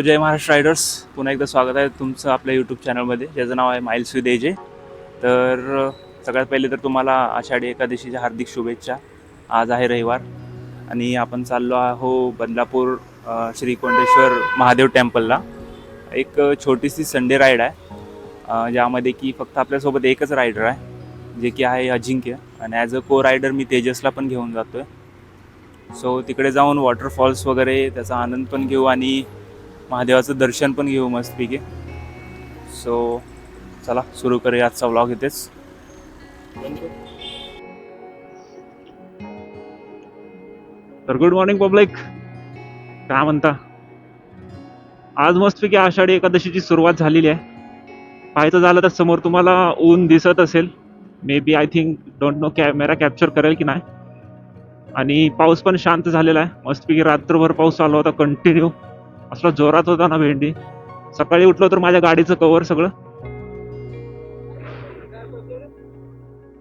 So जय Maharashtra riders. पुन्हा एकदा स्वागत आहे तुमचं आपल्या यूट्यूब चॅनलमध्ये ज्याचं नाव आहे माइल्स विथ एजे. तर सगळ्यात पहिले तर तुम्हाला आषाढी एकादशीच्या हार्दिक शुभेच्छा. आज आहे रविवार आणि आपण चाललो आहो बदलापूर श्रीकोंडेश्वर महादेव टेम्पलला. एक छोटीशी संडे राईड आहे. ज्यामध्ये की फक्त आपल्यासोबत एकच रायडर आहे जे की आहे अजिंक्य. आणि ॲज अ को रायडर मी तेजसला पण घेऊन जातो आहे सो तिकडे जाऊन वॉटरफॉल्स वगैरे त्याचा आनंद पण घेऊ आणि महादेवाचं दर्शन पण घेऊ मस्तपैकी. सो चला सुरू करूया आजचा व्लॉग इथेच. तर गुड मॉर्निंग पब्लिक काय म्हणता? आज मस्तपैकी आषाढी एकादशीची सुरुवात झालेली आहे. पाहायचं झालं तर समोर तुम्हाला ऊन दिसत असेल. May be I think don't know camera capture करेल की नाही. आणि पाऊस पण शांत झालेला आहे. मस्तपैकी रात्रभर पाऊस आला होता कंटिन्यू असला जोरात होता ना भेंडी. सकाळी उठलो तर माझ्या गाडीचं कवर सगळं.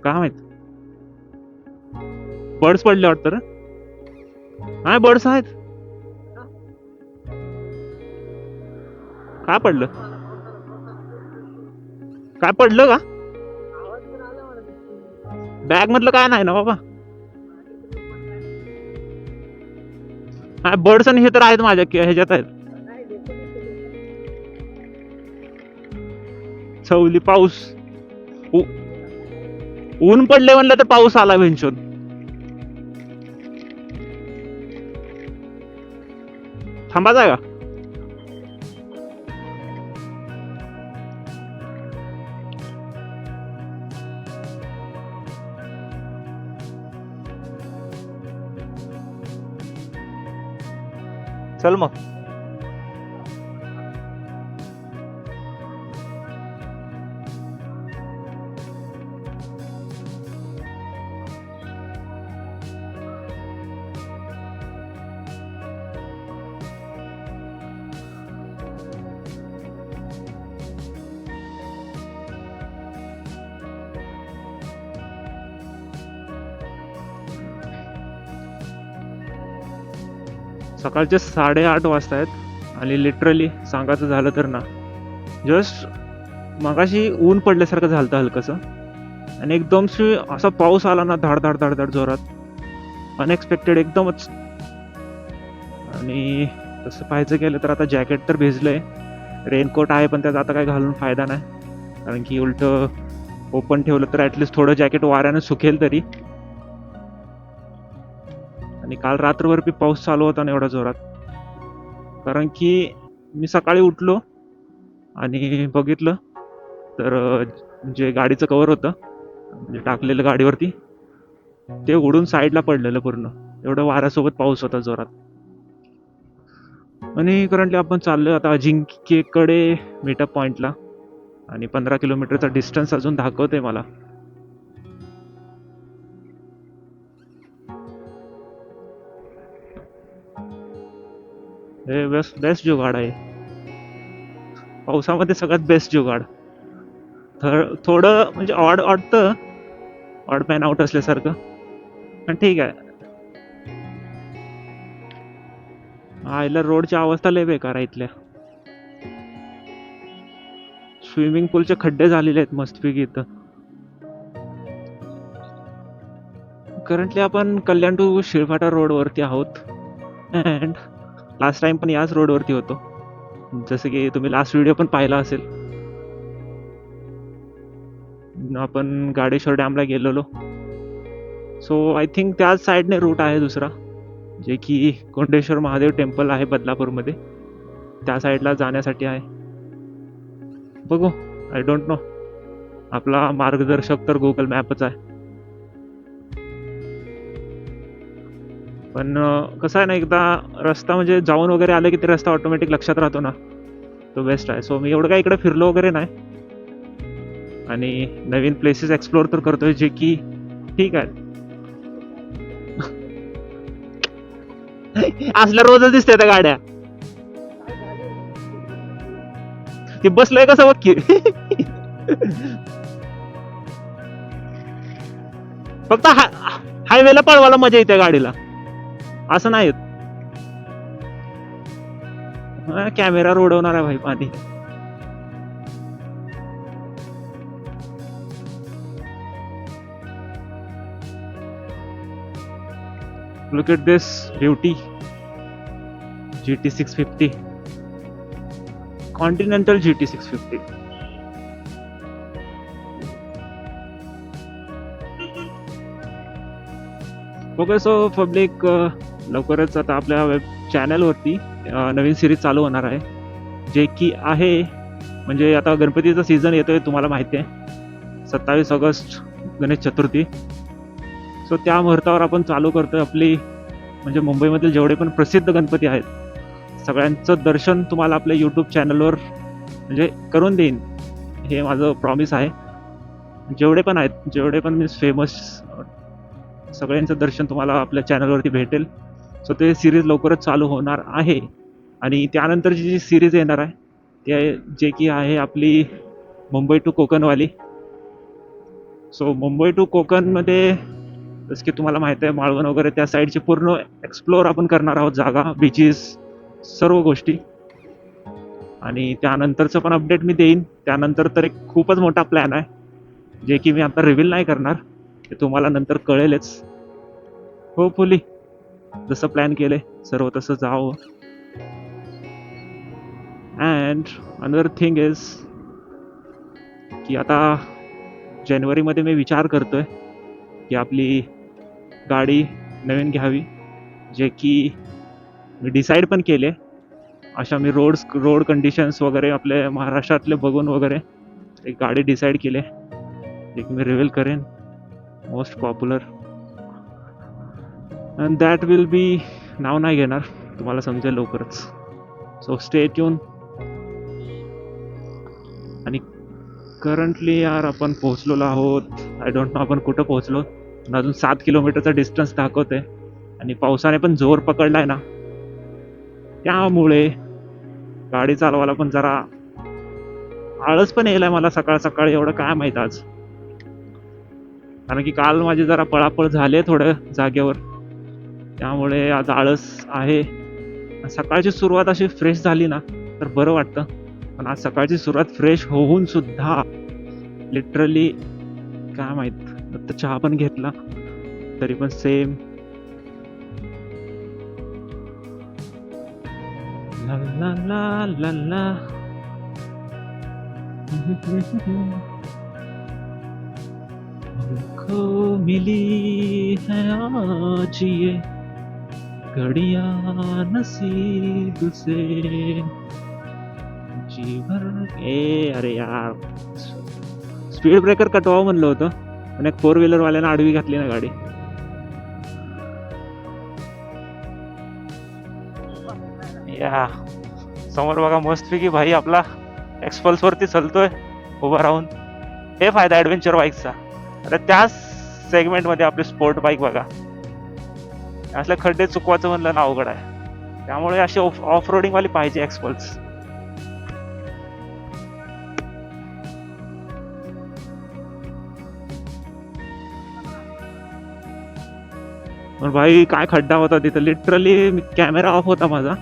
काय माहीत? बर्ड्स पडले वाटतं हा बर्ड्स आहेत. काय पडलं? काय पडलं का? बॅग मधलं काय नाही ना बाबा. हा बर्ड्स आणि हे तर आहेत माझ्या ह्याच्यात आहेत. चवली पाऊस. ऊ- ऊन पडले म्हणलं तर पाऊस आला भेंचून थांबा का चल मग. सकाळचे साडेआठ वाजता आहेत आणि लिटरली सांगायचं झालं तर ना जस्ट मगाशी ऊन पडल्यासारखं झालं होतं हलकंसं. आणि एकदमशी असा पाऊस आला ना धाड धाड धाड धाड जोरात. अनएक्सपेक्टेड एकदमच. आणि तसं पाहायचं गेलं तर आता जॅकेट तर भिजलं आहे रेनकोट आहे पण त्याचा आता काय घालून फायदा नाही. कारण की उलटं ओपन ठेवलं तर ॲटलिस्ट थोडं जॅकेट वाऱ्यानं सुकेल तरी. आणि काल रात्रभर बी पाऊस चालू होता ना एवढा जोरात. कारण की मी सकाळी उठलो आणि बघितलं तर जे गाडीचं कवर होतं म्हणजे टाकलेलं गाडीवरती ते उडून साईडला पडलेलं पूर्ण. एवढं वाऱ्यासोबत पाऊस होता जोरात. आणि करंटली आपण चाललो आता अजिंक्यकडे मीटअप पॉइंटला आणि पंधरा किलोमीटरचा डिस्टन्स अजून दाखवते मला. हे बेस्ट बेस्ट जुगाड आहे. पावसामध्ये सगळ्यात बेस्ट जुगाड. थर थोडं म्हणजे ऑड वाटतं ऑड मॅन आउट असल्यासारखं. पण ठीक आहे. आयला रोडच्या अवस्था लय बेकार आहे इथल्या. स्विमिंग पूलचे खड्डे झालेले आहेत मस्तपैकी इथं. करंटली आपण कल्याण टू शिळफाटा रोडवरती आहोत. अँड लास्ट टाइम पण याच रोडवरती होतो. जसं की तुम्ही लास्ट व्हिडिओ पण पाहिला असेल. आपण गाडेश्वर डॅमला गेलेलो. सो आय थिंक त्याच साईडने रूट आहे दुसरा. जे की कोंडेश्वर महादेव टेम्पल आहे बदलापूरमध्ये. त्या साईडला जाण्यासाठी आहे. बघू. आय डोंट नो आपला मार्गदर्शक तर गुगल मॅपच आहे. पण कसं आहे ना एकदा रस्ता म्हणजे जाऊन वगैरे आलं की ते रस्ता ऑटोमॅटिक लक्षात राहतो ना. तो बेस्ट आहे. सो मी एवढं काय इकडे फिरलो वगैरे नाही. आणि नवीन प्लेसेस एक्सप्लोर तर करतोय जे की ठीक आहे. असल्या रोजच दिसते त्या गाड्या. ते बसलंय कसं बघ की. फक्त हायवेला पळवायला मजा येते गाडीला. कैमेरा नाही कॅमेरा भाई माझी look at this beauty G T six fifty Continental G T six fifty okay so public लवकरच आता आपल्या वेब चॅनलवरती नवीन सिरीज चालू होणार आहे. जे की आहे म्हणजे आता गणपतीचा सीझन येतोय तुम्हाला माहिती आहे. सत्तावीस ऑगस्ट गणेश चतुर्थी. सो त्या मुहूर्तावर आपण चालू करतोय आपली म्हणजे मुंबईमधील जेवढे पण प्रसिद्ध गणपती आहेत सगळ्यांचं दर्शन तुम्हाला आपल्या यूट्यूब चॅनलवर म्हणजे करून देईन. हे माझं प्रॉमिस आहे. जेवढे पण आहेत जेवढे पण मीन्स फेमस सगळ्यांचं दर्शन तुम्हाला आपल्या चॅनलवरती भेटेल. सो ते सिरीज लवकरच चालू होणार आहे. आणि त्यानंतरची जी सिरीज येणार आहे ते जे की आहे आपली मुंबई टू कोकणवाली. सो मुंबई टू कोकणमध्ये जसं की तुम्हाला माहिती आहे मालवण वगैरे त्या साईडची पूर्ण एक्सप्लोअर आपण करणार आहोत जागा बीचेस सर्व गोष्टी. आणि त्यानंतरचं पण अपडेट मी देईन. त्यानंतर तर एक खूपच मोठा प्लॅन आहे जे की मी आता रिव्हील नाही करणार. ते तुम्हाला नंतर कळेलच. हो फुली जसं प्लॅन केले सर्व तसं जावं. अँड अनदर थिंग इज की आता जानेवारीमध्ये मी विचार करतोय की आपली गाडी नवीन घ्यावी जे की मी डिसाईड पण केले अशा मी रोड्स रोड कंडिशन्स वगैरे आपले महाराष्ट्रातले बघून वगैरे एक गाडी डिसाईड केले जे की मी रिव्हील करेन. Most popular and that will be नाव नाही घेणार तुम्हाला समजेल लवकरच. सो स्टे ट्यून आणि करंटली यार आपण पोहोचलेलो आहोत आय डोंट नो आपण कुठं पोहोचलो. पण अजून सात किलोमीटरचा डिस्टन्स दाखवते. आणि पावसाने पण जोर पकडलाय ना. त्यामुळे गाडी चालवायला पण जरा आळस पण यायलाय मला सकाळ सकाळी एवढं काय माहीत आज. कारण की काल माझी जरा पळापळ झाले थोडं जागेवर. त्यामुळे आज आळस आहे. सकाळची सुरुवात अशी फ्रेश झाली ना तर बरं वाटतं. पण आज सकाळची सुरुवात फ्रेश होऊन सुद्धा लिटरली काय माहीत तर चहा पण घेतला तरी पण सेम ला ला ला ला मिली है आज ये। घड़िया नसीब से। जीवन ए अरे यार. स्पीड ब्रेकर कटवावं म्हणलं होतं. पण एक फोर व्हीलर वाल्यानं आडवी घातली ना गाडी. या. समोर बघा मस्तपैकी भाई आपला एक्सपल्स वरती चालतोय. उभा राहून. हे फायदा ऍडव्हेंचर बाईकचा आता त्याच सेगमेंटमध्ये आपली स्पोर्ट बाईक बघा. असल्या खड्डे चुकवायचं म्हणलं ना अवघड आहे. त्यामुळे अशी ऑफ रोडिंग रोडिंगवाली पाहिजे एक्सपल्स पण भाई काय खड्डा होता तिथं. लिटरली कॅमेरा ऑफ होता माझा.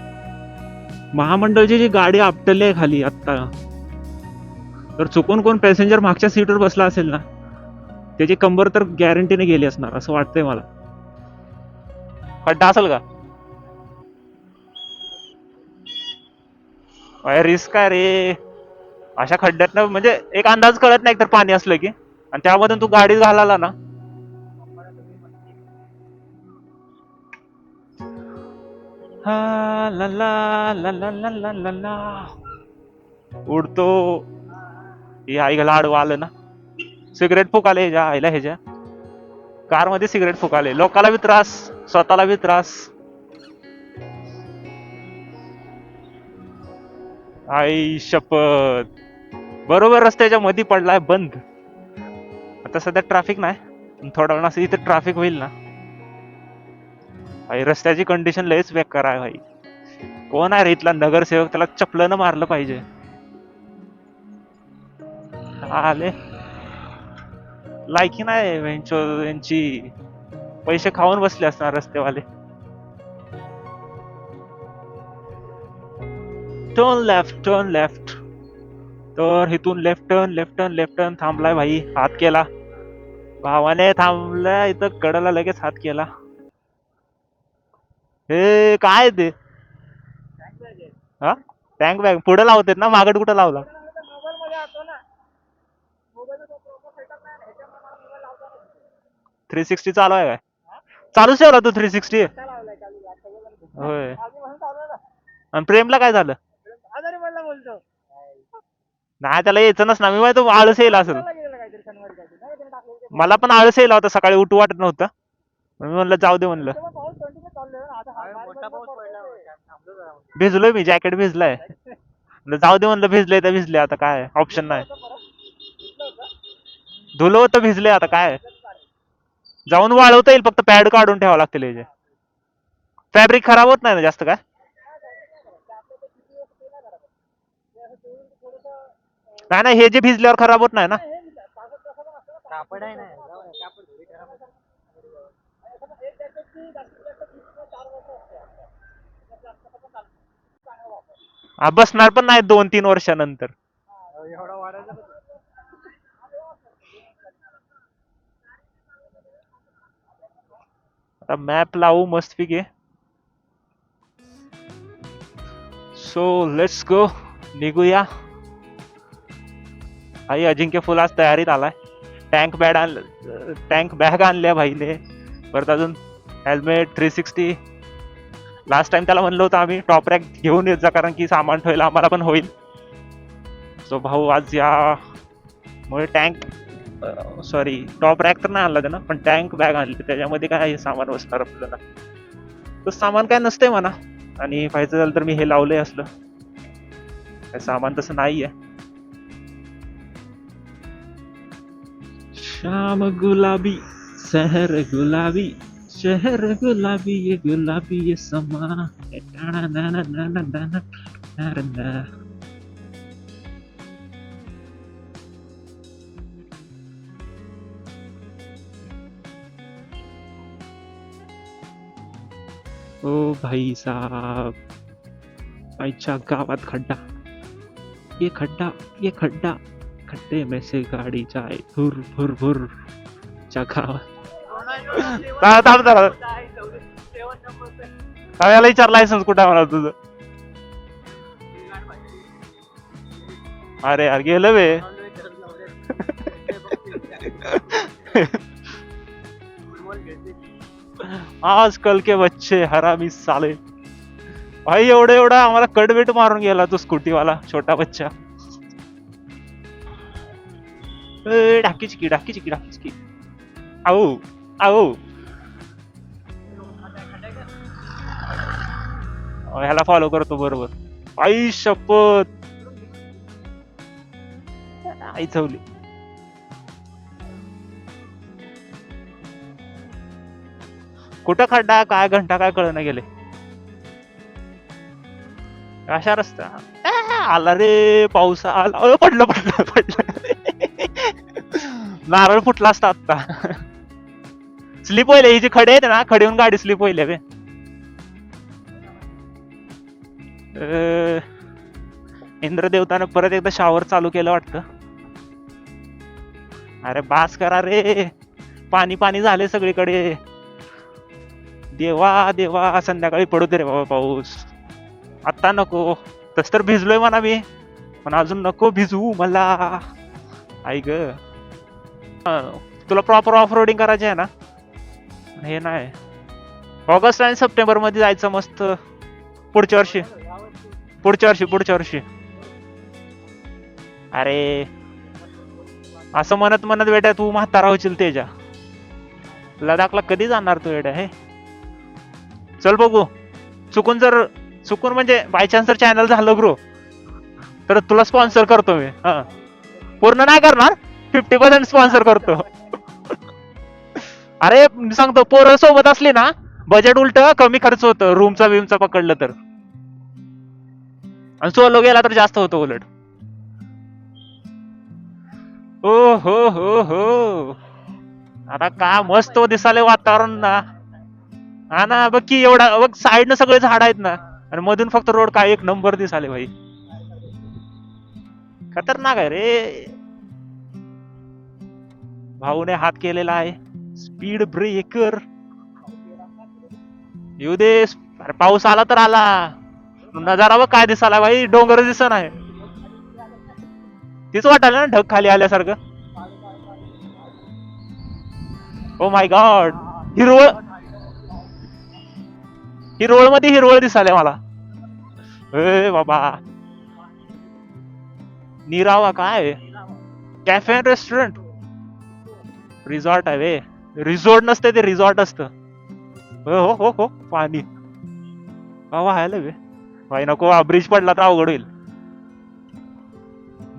महामंडळची जी गाडी आपटली आहे खाली आत्ता. तर चुकून कोण पॅसेंजर मागच्या सीटवर बसला असेल ना त्याची कंबर तर गॅरंटीने गेली असणार असं वाटतंय मला. खड्डा असेल का? रिस्क आहे रे. अशा खड्ड्यात म्हणजे एक अंदाज कळत नाही तर पाणी असलं की. आणि त्यामधून तू गाडी घालाला ना. हा ला ला ला ला ला ला ला ला. उडतो. हे आईला आडवा आलं ना. सिगरेट फुकाले ह्याच्या आईला ह्याच्या. कारमध्ये सिगरेट फुकाले. लोकाला बी त्रास स्वतःला बी त्रास. आई शपथ. बरोबर रस्त्याच्या मधी पडलाय बंद. आता सध्या ट्रॅफिक नाही. थोडा वेळ असं इथे ट्रॅफिक होईल ना. भाई रस्त्याची कंडिशन लयच बेकार आहे भाई. कोण आहे रे इथला नगरसेवक? त्याला चपलन मारलं पाहिजे. आले. लायकी नाही यांची. पैसे खाऊन बसले असणार रस्तेवाले. टर्न लेफ्ट टर्न लेफ्ट तर इथून left turn left turn left turn थांबलाय भाई हात केला. भावाने थांबलाय इथं कडला लगेच हात केला. हे काय ते? हा? टँक बॅग पुढे लावतात ना? मागड कुठं लावला? थ्री सिक्स्टी चालू आहे काय? चालूच ठेवला तू थ्री सिक्स्टी होय. आणि प्रेमला काय झालं? नाही त्याला यायचं नस ना मी माहिती आळस येईल असेल. मला पण आळस येईल होता. सकाळी उठू वाटत नव्हतं. म्हणून म्हणलं जाऊ दे म्हणलं. भिजलोय मी जॅकेट भिजलाय. जाऊ दे म्हणलं भिजले तर भिजले. आता काय? ऑप्शन नाही. धुलं होतं भिजले आता काय? जाऊन वाळवता येईल फक्त पॅड काढून ठेवावं लागतील याचे फॅब्रिक खराब होत नाही ना जास्त काय नाही नाही हे जे भिजल्यावर खराब होत नाही ना. कापड आहे ना. बसणार पण नाही दोन तीन वर्षानंतर एवढा वाढायचा आता मॅप लावू मस्तपैकी सो लेट्स गो निघूया. आई अजिंक्य फुल आज तयारीत आलाय. टँक बॅड आण टँक बॅग आणल्या भाईने. परत अजून helmet three sixty last time त्याला म्हणलं होतं आम्ही टॉप रॅक घेऊन येत जा कारण की सामान ठेवायला आम्हाला पण होईल. सो भाऊ आज या. मुळे टँक सॉरी टॉप रॅक तर नाही आणला त्यानं पण टँक बॅग आणली. त्याच्यामध्ये काय हे सामान बसणार आपल्याला. तर सामान काय नसतंय म्हणा. आणि पाहिजे झालं तर मी हे लावलंय असलं. काय सामान तसं नाही आहे श्याम गुलाबी शहर गुलाबी शहर गुलाबी ये गुलाबी ये समा. ओ भाई साहब आईच्या गावात खड्डा. ये खड्डा ये खड्डा. खड्डे में से गाडी जाए भुर भुर भुर. च्या गावात थांब, थांब जरा. थांब, याला विचार लायसन्स कुठं आहे मला तुझं? अरे यार गेलं बे. आजकाल के बच्चे हरामी साले. भाई एवढं एवढं आम्हाला कडबेट मारून गेला तो स्कूटीवाला छोटा बच्चा. ए, डाकी चिकी डाकी चिकी डाकी चिकी आओ आओ ह्याला फॉलो करतो बरोबर. आई शपथ. आई चवली. कुठं खड्डा काय घंटा काय कळणं गेले. अशा रस्ता. आला रे पाऊस आला. पडलं पडलं पडलं. नारळ फुटला असता आता स्लिप होईल ही जी खडे आहेत ना खडे होऊन गाडी स्लिप होईल बे. इंद्रदेवतानं परत एकदा शावर चालू केलं वाटतं. अरे बास करा रे. पाणी पाणी झाले सगळीकडे. देवा देवा संध्याकाळी पडू दे रे बाबा पाऊस. आत्ता नको. तस तर भिजलोय म्हणा मी. पण अजून नको भिजवू मला. आई ग. तुला प्रॉपर ऑफ रोडिंग करायचे आहे ना? हे नाही. ऑगस्ट आणि सप्टेंबरमध्ये जायचं मस्त. पुढच्या वर्षी. पुढच्या वर्षी पुढच्या वर्षी. अरे. असं म्हणत म्हणत बेटा तू म्हातारा होशील तेजा. लडाखला कधी जाणार तू बेटा हे? चल बघू. चुकून जर चुकून म्हणजे बाय चान्स जर चॅनल झालं ग्रो तर तुला स्पॉन्सर करतो मी. हा. पूर्ण नाही करणार फिफ्टी पर्सेंट स्पॉन्सर करतो. अरे सांगतो पोरं सोबत असली ना बजेट उलट कमी खर्च होतं रूमचा बिमचा पकडलं तर. आणि सोलो गेला तर जास्त होतो उलट. ओ हो हो. हो आता का मस्त दिसाले वातावरण ना. हा ना बघ की एवढा बघ साईडनं सगळे झाड आहेत ना. आणि मधून फक्त रोड काय एक नंबर दिस आले भाई. खतरनाक आहे रे. भाऊने हात केलेला आहे. स्पीड ब्रेकर येऊ दे अरे पाऊस आला तर आला. नजारा बघ काय दिसाला भाई डोंगर दिसत आहे. तीच वाटायला ना ढग खाली आल्यासारखं. ओ माय गॉड हिरवळ हिरवळमध्ये हिरवळ दिसाले मला. ए बाबा. निरावा काय? कॅफे अँड रेस्टॉरंट रिसॉर्ट आहे वे. रिसॉर्ट नसते ते रिसॉर्ट असत. हो हो हो हो पाणी. व्हायला वे. भाई नको ब्रिज पडला तर अवघड होईल.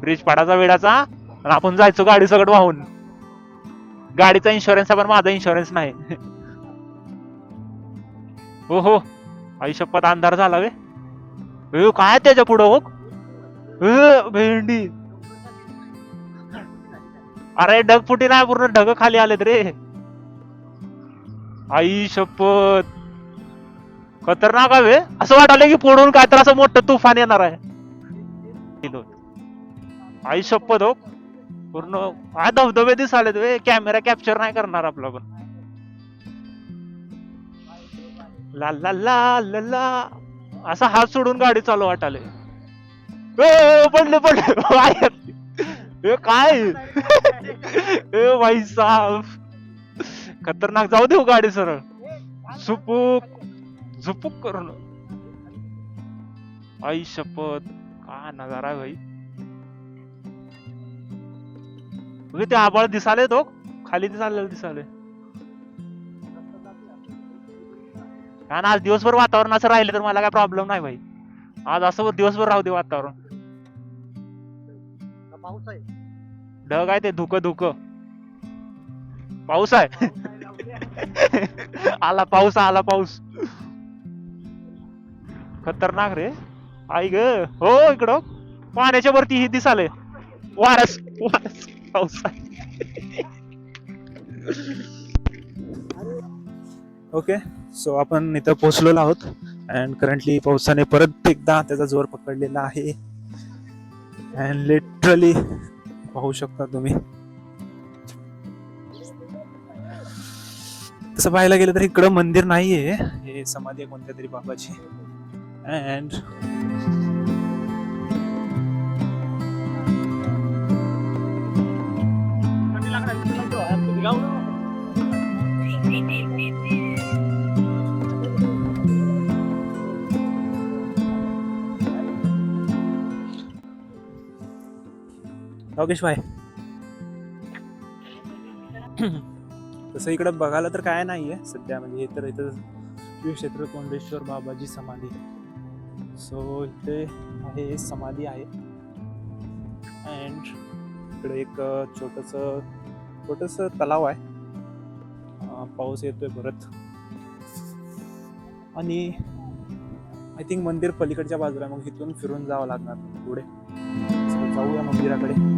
ब्रिज पडायचा वेळाचा आणि आपण जायचो गाडी सगळं वाहून. गाडीचा इन्शुरन्स आहे पण माझा इन्शुरन्स नाही. हो हो आयुष्यपत अंधार झाला वे. ए, काय त्याच्या पुढं हो ए, भेंडी. अरे ढग फुटी नाही पूर्ण ढग खाली आलेत रे. आई शपथ. खतरनाक आहे असं वाटायला की पुढून काय तर असं मोठं तुफान येणार आहे. आई शपथ हो. पूर्ण काय धबधबे दिसालेत वे. कॅमेरा कॅप्चर नाही करणार आपला पण. ला ला ला ला ला. असा हात सोडून गाडी चालू वाटाले. पडलं पडले. पडले ए, काय? ए भाई साफ खतरनाक. जाऊ देऊ हो गाडी सरळ. झुपूक झुपूक करून. आई शपथ. का नजारा भाई. ते आबाळ दिसाले तो हो. खाली दिसाले दिसाले कारण आज दिवसभर वातावरण असं राहिलं तर मला काय प्रॉब्लेम नाही भाई. आज असं दिवसभर राहू दे वातावरण. पाऊस आहे. ढग आहे ते धुक धुक. पाऊस आहे. आला पाऊस आला पाऊस. खतरनाक रे. आई ग. हो इकडं पाण्याच्या वरती ही दिसाले वारस वारस. पाऊस आहे. ओके सो आपण इथं पोहोचलेलो आहोत. अँड करंटली पावसाने परत एकदा त्याचा जोर पकडलेला आहे. अँड लिटरली पाहू शकता तुम्ही. तसं पाहायला गेलं तर इकडं मंदिर नाहीये. हे समाधी आहे कोणत्या तरी बाबाची. अँड योगेश भाई. तसं इकडं बघायला तर काय नाही आहे सध्या. म्हणजे हे तर इथं श्री क्षेत्र कोंडेश्वर बाबाजी समाधी. सो इथे आहे समाधी आहे. अँड इकडे एक छोटस छोटस तलाव आहे. पाऊस येतोय परत. आणि आय थिंक मंदिर पलीकडच्या बाजूला मग इथून फिरून जावं लागणार पुढे. जाऊया मंदिराकडे.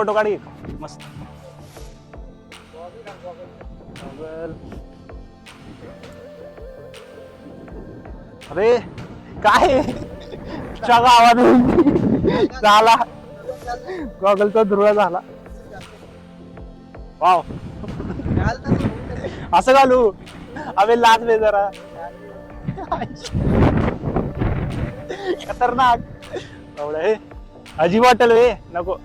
फोटो काढ मस्त. अरे काय? च्या गावात झाला. गॉगलचा धुरळा झाला. वाव. असं घालू. अबे लाज बे जरा. खतरनाक. एवढं हे. वे. नको.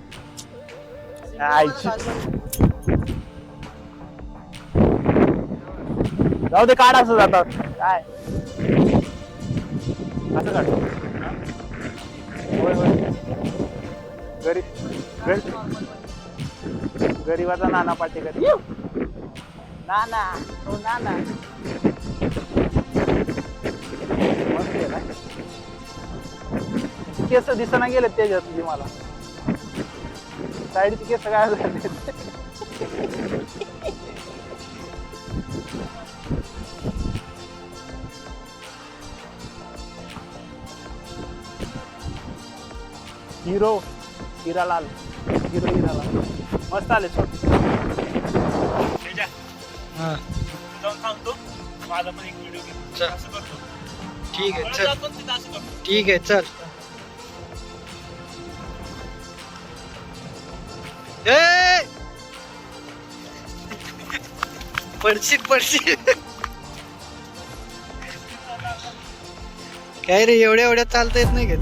जाऊ दे काढ असं जातात काय असं काढ होय होय गरीब गरीब गरीबाचा नाना पाटेकर नाना हो नाना? केस दिसना गेले त्याच्यात मला साईडचे केस काय झाले हिरो हिरालाल हिरो हिरालाल। मस्त आले छोटे जाऊन सांगतो माझा पण एक व्हिडिओ चल. असं करतो. ठीक आहे चल. ठीक आहे चल. पडशील पडशील काय रे एवढ्या एवढ्या चालता येत नाही का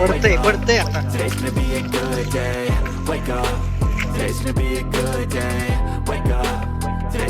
पडतंय पडतंय आता Today's gonna be a good day. Wake up. Today's gonna be a good day. Wake up.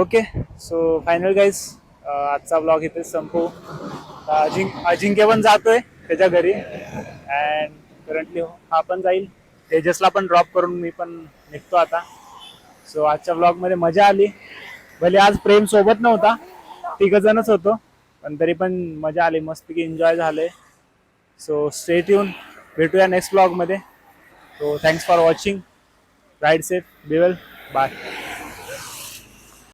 okay so final guys आजचा ब्लॉग इथे संपू. अजिंक अजिंक्य पण जातोय त्याच्या घरी. अँड करंटली हा पण जाईल. तेजसला पण ड्रॉप करून मी पण निघतो आता. सो आजच्या ब्लॉगमध्ये मजा आली. भले आज प्रेम सोबत नव्हता तिघजणच होतो पण तरी पण मजा आली. मस्तपैकी एन्जॉय झाले. सो स्टेट येऊन भेटूया नेक्स्ट ब्लॉगमध्ये so thanks for watching ride safe be well bye